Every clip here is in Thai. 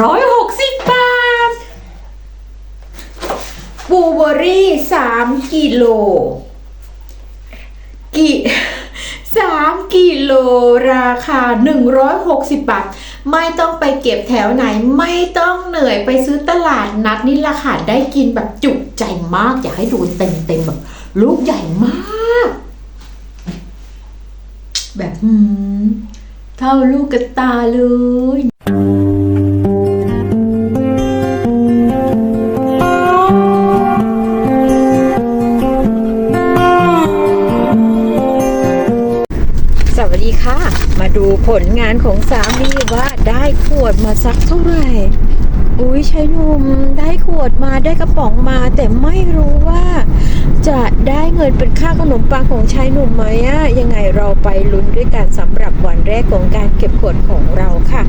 ร้อยหกสิบบาทบูเบอรี่สามกิโลกี่สามกิโลราคา 160 บาท ไม่ต้องไปเก็บแถวไหน ไม่ต้องเหนื่อยไปซื้อตลาดนัดนี่ราคาได้กินแบบจุใจมาก อยากให้ดูเต็มๆแบบลูกใหญ่มาก แบบหืมเท่าลูกกระตาเลย ผลงานของสามีว่าได้ขวดมาสักเท่าไหร่ อุ้ยชายหนุ่มได้ขวดมาได้กระป๋องมา แต่ไม่รู้ว่าจะได้เงินเป็นค่าขนมปังของชายหนุ่มไหมอะยังไงเราไปลุ้นด้วยกันสำหรับวันแรกของการเก็บขวดของเราค่ะ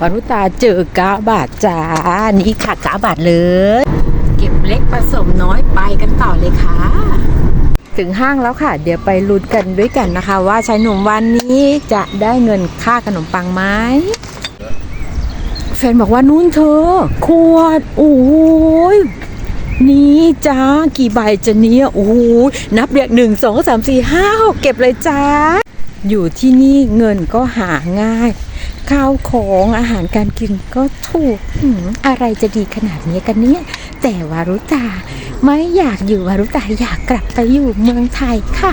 วารุตาเจอกาบาทจ้า นี่ค่ะกาบาทเลย เก็บเล็กผสมน้อยไปกันต่อเลยค่ะ ถึงห้างแล้วค่ะ เดี๋ยวไปลุ้นกันด้วยกันนะคะ ว่าชายหนุ่มวันนี้จะได้เงินค่าขนมปังไหมแฟนบอกว่านู่นเธอ ขวด โอ้ยนี่จ้า กี่ใบจะเนี้ยโอ้ยนับเรียกหนึ่งสองสามสี่ห้าหกเก็บเลยจ้า อยู่ที่นี่เงินก็หาง่าย ข้าวของอาหารการกินก็ถูก อะไรจะดีขนาดนี้กันเนี่ยแต่วารุตา ไม่อยากอยู่วารุตาอยากกลับไปอยู่เมืองไทยค่ะ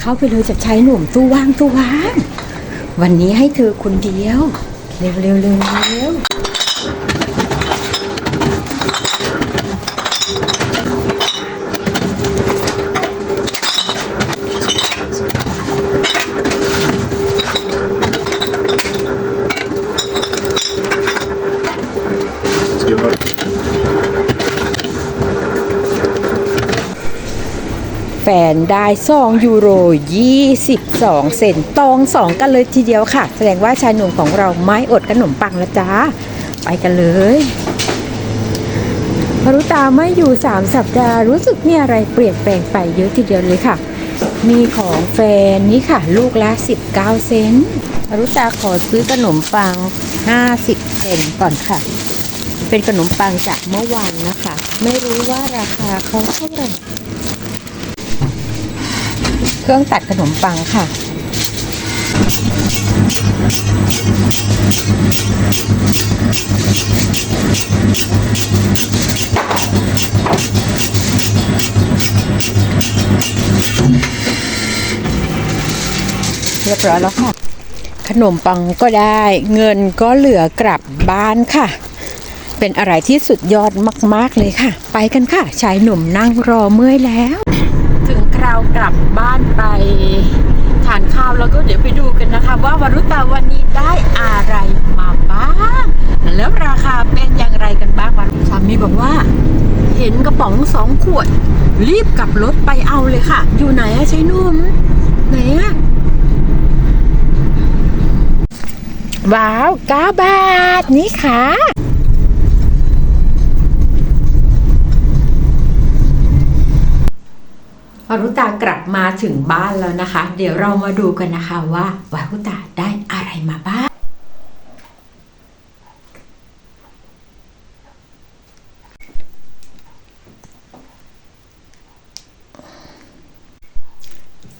เข้าไปเลยจะใชายหนุ่มตู้ว่างตู้ว่าง วันนี้ให้เธอคนเดียว เร็วเร็วเร็วเร็ว แฟนได้2ยูโร 22 เซนต์ตองสองกันเลยทีเดียวค่ะ แสดงว่าชายหนุ่มของเราไม่อดขนมปังแล้วจ้า ไปกันเลยพรุตาไม่อยู่ 3 สัปดาห์รู้สึกมีอะไรเปลี่ยนแปลงไปเยอะทีเดียวเลยค่ะ มีของแฟนนี่ค่ะ ลูกละ 19 เซนต์รุตาขอซื้อขนมปัง 50 เซนต์ก่อนค่ะ เป็นขนมปังจากเมื่อวานนะคะ ไม่รู้ว่าราคาเขาเท่าไหร่ เครื่องตัดขนมปังค่ะ เรียบร้อยแล้วค่ะ ขนมปังก็ได้ เงินก็เหลือกลับบ้านค่ะเป็นอะไรที่สุดยอดมาก ๆ เลยค่ะ ไปกันค่ะ ชายหนุ่มนั่งรอเมื่อยแล้ว ถึงครากลับบ้านไปทานข้าวแล้วก็เดี๋ยวไปดูกันนะคะ ว่าวรุตาวันนี้ได้อะไรมาบ้างแล้วราคาเป็นอย่างไรกันบ้างวารุสามีบอกว่า เห็นกระป๋องสองขวด รีบกลับรถไปเอาเลยค่ะ อยู่ไหนอะชายนุ่มไหนอะว้าวเก้าบาท นี่ค่ะ วารุตากลับมาถึงบ้านแล้วนะคะ เดี๋ยวเรามาดูกันนะคะว่าวารุตาได้อะไรมาบ้าง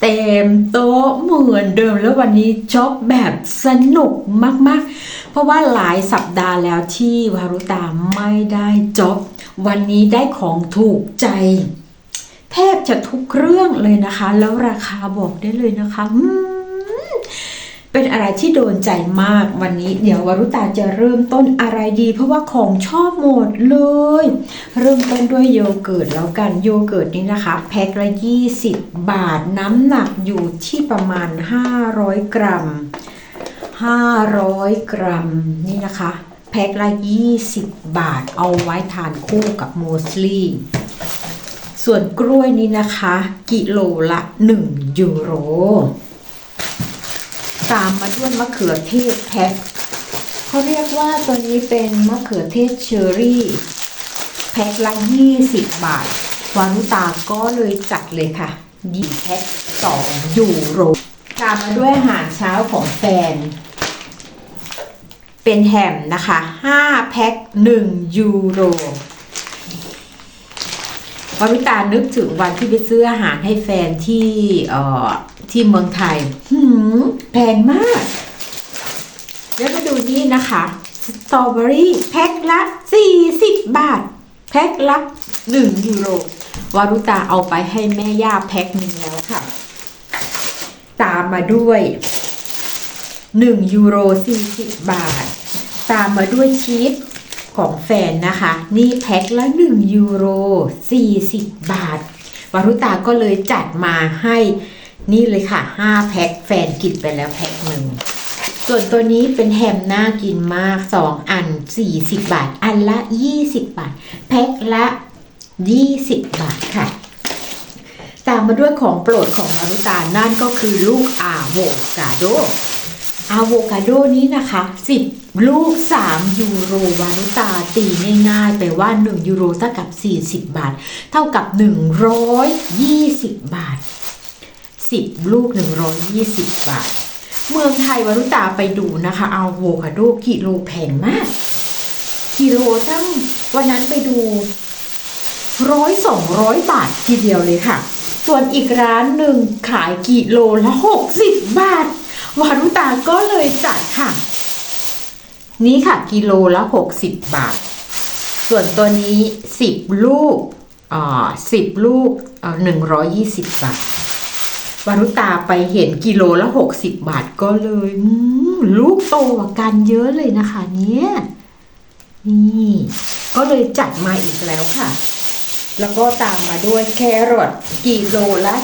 เต็มโต๊ะเหมือนเดิมแล้ววันนี้จ็อบแบบสนุกมากๆ เพราะว่าหลายสัปดาห์แล้วที่วารุตาไม่ได้จ็อบวันนี้ได้ของถูกใจ บจะทุกเรื่องเลยนะคะ แล้วราคาบอกได้เลยนะคะเป็นอะไรที่โดนใจมากวันนี้ เดี๋ยววรุตาจะเริ่มต้นอะไรดี เพราะว่าของชอบหมดเลย เริ่มต้นด้วยโยเกิร์ตแล้วกันโยเกิร์ตนี้นะคะ แพ็คละ 20 บาทน้ำหนักอยู่ที่ประมาณ 500 กรัม 500 กรัมนี่นะคะ แพ็คละ 20 บาทเอาไว้ทานคู่กับโมสลี่ ส่วนกล้วยนี้นะคะ กิโลละ 1 ยูโร ตามมาด้วยมะเขือเทศแพ็คเขาเรียกว่าตัวนี้เป็นมะเขือเทศเชอรี่ แพ็คละ 20 บาท วานุตาก็เลยจัดเลยค่ะดีแพ็ค2ยูโรใครามมาด้วยอาหารเช้าของแฟน เป็นแฮมนะคะ 5 แพ็ค1ยูโร วาวิตานึกถึงวันที่ไปซื้ออาหารให้แฟนที่เอ่อที่เมืองไทยหืมแพงมาก แล้วมาดูนี่นะคะสตรอเบอรี่แพ็คละ 40 บาท แพ็คละ 1 ยูโรวารุตาเอาไปให้แม่ย่าแพ็คหนึ่งแล้วค่ะ ตามมาด้วย 1 ยูโร 40 บาท ตามมาด้วยชีส ของแฟนนะคะ นี่แพ็คละ 1 ยูโร 40 บาท วารุตาก็เลยจัดมาให้นี่เลยค่ะ 5 แพ็คแฟนกินไปแล้วแพ็คหนึ่งส่วนตัวนี้เป็นแฮมน่ากินมาก 2 อัน 40 บาท อันละ 20 บาท แพ็คละ 20 บาทค่ะ ตามมาด้วยของโปรดของมารุตานั่นก็คือลูกอาโวกาโด อะโวคาโดนี้นะคะ 10 ลูก 3 ยูโรวานุตาตีง่ายๆไปว่า 1 ยูโรเท่ากับ 40 บาท เท่ากับ 120 บาท 10 ลูก 120 บาท เมืองไทยวารุตาไปดูนะคะอะโวคาโดกิโลแพงมาก กิโลตั้งวันนั้นไปดูร้อยสองร้อยบาททีเดียวเลยค่ะ ส่วนอีกร้านหนึ่งขายกิโลละหกสิบบาท วารุตาก็เลยจัดค่ะ นี้ค่ะ กิโลละหกสิบบาท ส่วนตัวนี้สิบลูกอ่าสิบลูกหนึ่งร้อยยี่สิบบาท วารุตาไปเห็นกิโลละหกสิบบาทก็เลยอืมลูกโตกว่ากันเยอะเลยนะคะ เนี่ยนี่ ก็เลยจัดมาอีกแล้วค่ะ แล้วก็ตามมาด้วยแครอทกิโลละ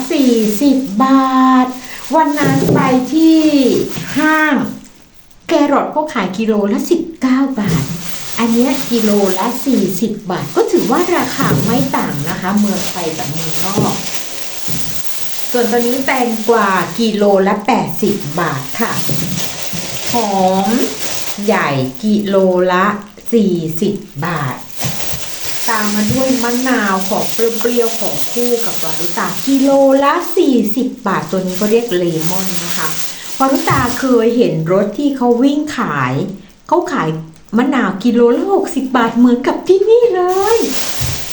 40บาท วันนั้นไปที่ห้าง แครอทก็ขายกิโลละ 19 บาท อันนี้กิโลละ 40 บาท ก็ถือว่าราคาไม่ต่างนะคะ เมืองไทยกับเมืองนอก ส่วนตัวนี้แตงกว่ากิโลละ 80 บาทค่ะ หอมใหญ่กิโลละ 40 บาท ตามมาด้วยมะนาวของเปรี้ยวๆของคู่กับวารุตากิโลละ 40 บาทตัวนี้ก็เรียกเลมอนนะคะวารุตาเคยเห็นรถที่เขาวิ่งขายเขาขายมะนาวกิโลละ 60 บาทเหมือนกับที่นี่เลย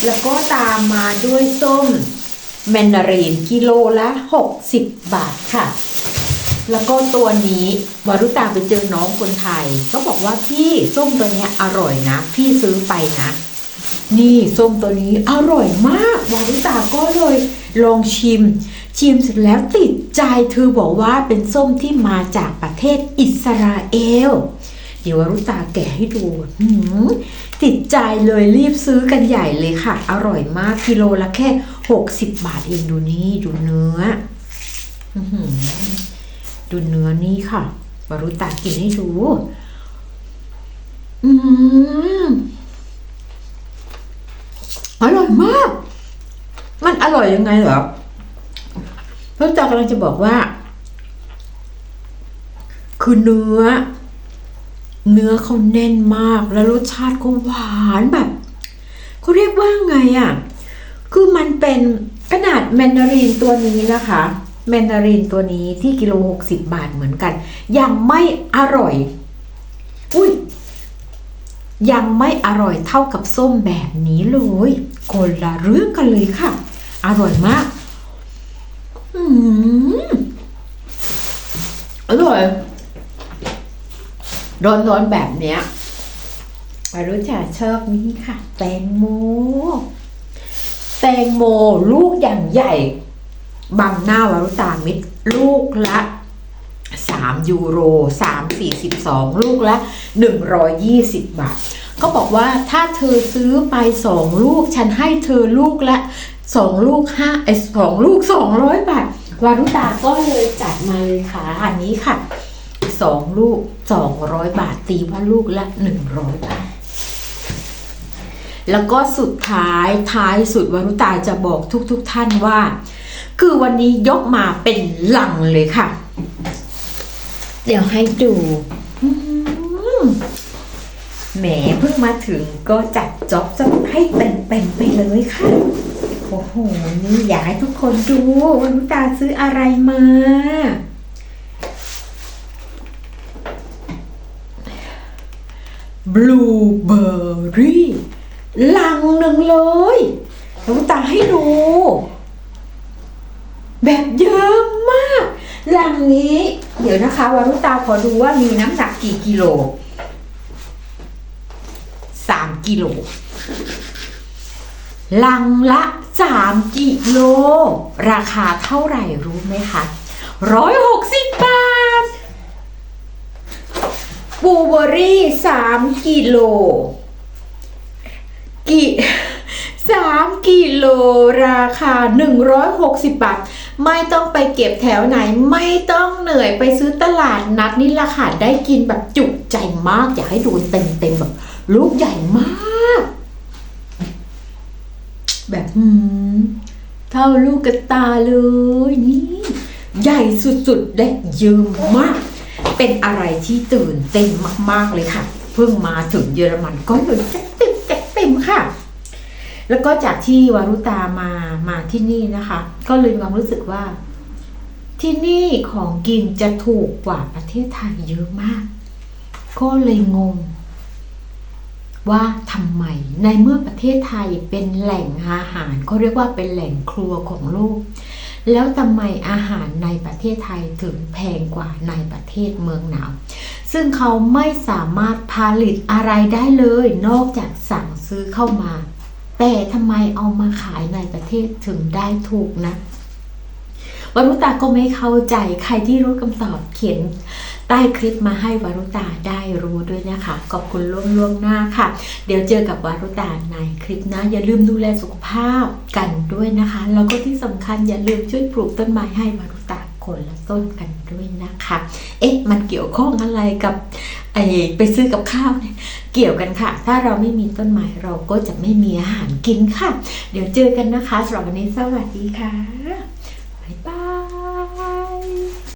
แล้วก็ตามมาด้วยส้มแมนดารินกิโลละ 60 บาทค่ะ แล้วก็ตัวนี้วารุตาไปเจอน้องคนไทยเขาบอกว่าพี่ส้มตัวนี้อร่อยนะ พี่ซื้อไปนะ นี่ส้มตัวนี้อร่อยมากวารุตาก็เลยลองชิม ชิมเสร็จแล้วติดใจเธอบอกว่าเป็นส้มที่มาจากประเทศอิสราเอล เดี๋ยววารุตาแกะให้ดูติดใจเลยรีบซื้อกันใหญ่เลยค่ะ อร่อยมากกิโลละแค่ 60 บาทเองดูนี่ดูเนื้ออื้อหือดูเนื้อนี่ค่ะวารุตากินให้ดู อืม อร่อยมาก มันอร่อยยังไงเหรอพระจากำลังจะบอกว่า คือเนื้อ เนื้อเขาแน่นมากแล้วรสชาติก็หวานแบบเขาเรียกว่าไงอะ คือมันเป็นขนาดแมนดารินตัวนี้นะคะแมนดารินตัวนี้ที่กิโลหกสิบบาทเหมือนกัน ยังไม่อร่อย อุ้ย ยังไม่อร่อยเท่ากับส้มแบบนี้เลยคนละเรื่องกันเลยค่ะ อร่อยมากอืมอร่อยร้อนๆแบบเนี้ยอรุจาชอบนี่ค่ะ แตงโม แตงโมลูกอย่างใหญ่บังหน้าวารุตามิตร ลูกละ 3 ยูโร 3 42 ลูกละ 120 บาท ก็บอกว่าถ้าเธอซื้อไป 2 ลูก ฉันให้เธอลูกละ 2 ลูก5ไอ้สองลูก 200 บาท วารุตาก็เลยจัดมาเลยค่ะ อันนี้ค่ะ 2 ลูก 200 บาท ตีว่าลูกละ 100 บาท แล้วก็สุดท้ายท้ายสุดวารุตาจะบอกทุกๆทท่านว่า คือวันนี้ยกมาเป็นหลังเลยค่ะ เดี๋ยวให้ดูแหมเพิ่งมาถึงก็จัดจ็อบจ็อบให้เป็นๆไปเลยค่ะ โอ้โห นี่อยากให้ทุกคนดูว่นตาซื้ออะไรมา บลูเบอร์รี่ลังหนึ่งเลยนุตาให้ดู แบบเยอะ ลังนี้ เดี๋ยวนะคะวารุตาขอดูว่ามีน้ำหนักกี่กิโลสามกิโลลังละสามกิโล ราคาเท่าไหร่รู้ไหมคะร้อยหกสิบบาทบลูเบอร์รี่สามกิโลกิสามกิโล ราคาหนึ่งร้อยหกสิบบาท ไม่ต้องไปเก็บแถวไหน ไม่ต้องเหนื่อยไปซื้อตลาดนัดนี่ราคาได้กินแบบจุใจมาก อยากให้ดูเต็มเต็มแบบลูกใหญ่มาก แบบหืมเท่าลูกกระตาเลยนี่ใหญ่สุดๆและเยอะมาก เป็นอะไรที่ตื่นเต้นมากๆเลยค่ะ เพิ่งมาถึงเยอรมันก็เลยจัดเต็มจัดเต็มค่ะ แล้วก็จากที่วารุตามามาที่นี่นะคะ ก็เลยมีความรู้สึกว่า ที่นี่ของกินจะถูกกว่าประเทศไทยเยอะมาก ก็เลยงง ว่าทำไมในเมื่อประเทศไทยเป็นแหล่งอาหารเขาเรียกว่าเป็นแหล่งครัวของโลก แล้วทำไมอาหารในประเทศไทยถึงแพงกว่าในประเทศเมืองหนาวซึ่งเขาไม่สามารถผลิตอะไรได้เลย นอกจากสั่งซื้อเข้ามา แต่ทำไมเอามาขายในประเทศถึงได้ถูกนะวารุตาก็ไม่เข้าใจใครที่รู้คำตอบเขียนใต้คลิปมาให้วารุตาได้รู้ด้วยนะคะขอบคุณล่วงล่วงหน้าค่ะ เดี๋ยวเจอกับวารุตาในคลิปนะ อย่าลืมดูแลสุขภาพกันด้วยนะคะ แล้วก็ที่สำคัญอย่าลืมช่วยปลูกต้นไม้ให้วารุตา คนละต้นกันด้วยนะคะ เอ๊ะ มันเกี่ยวข้องอะไรกับไอ้ไปซื้อกับข้าวเนี่ยเกี่ยวกันค่ะ ถ้าเราไม่มีต้นไม้เราก็จะไม่มีอาหารกินค่ะ เดี๋ยวเจอกันนะคะสำหรับวันนี้สวัสดีค่ะ